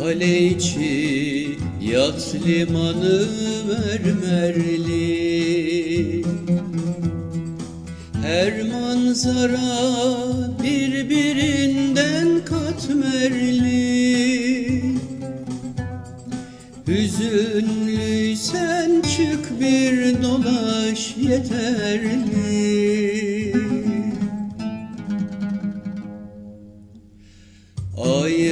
Kale içi yat limanı mermerli Her manzara birbirinden katmerli. Hüzünlüysen çık bir dolaş yeterli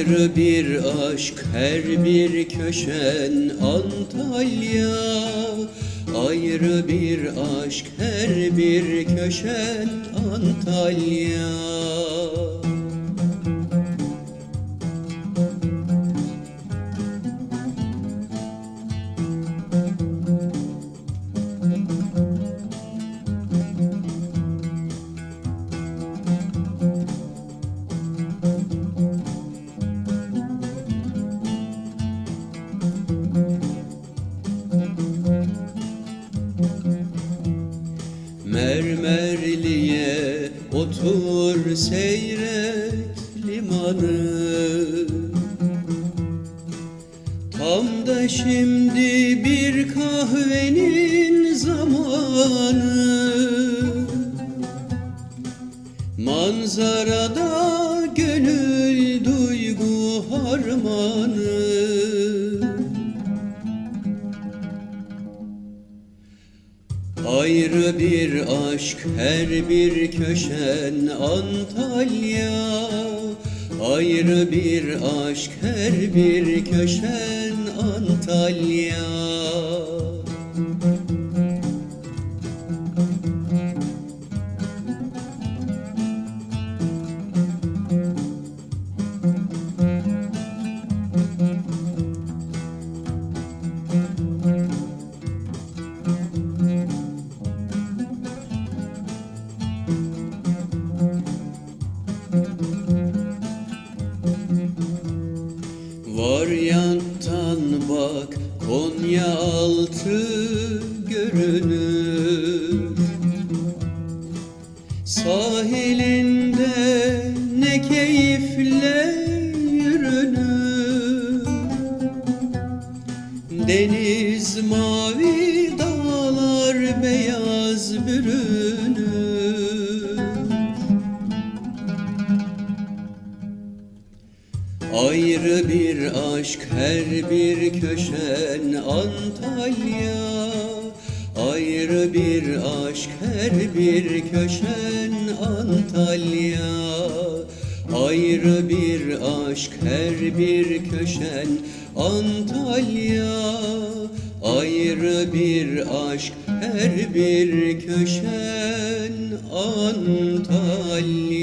Ayrı bir aşk her bir köşen Antalya. Ayrı bir aşk her bir köşen Antalya Mermerliye otur seyret limanı. Tam da şimdi bir kahvenin zamanı. Manzarada gönül duygu harmanı Ayrı bir aşk her bir köşen Antalya. Ayrı bir aşk her bir köşen Antalya Varyanttan bak Konya altı görünür Sahilinde ne keyifle yürünür Deniz mavi dağlar beyaz bürünür Ayrı bir aşk her bir köşen Antalya. Ayrı bir aşk her bir köşen Antalya. Ayrı bir aşk her bir köşen Antalya. Ayrı bir aşk her bir köşen Antalya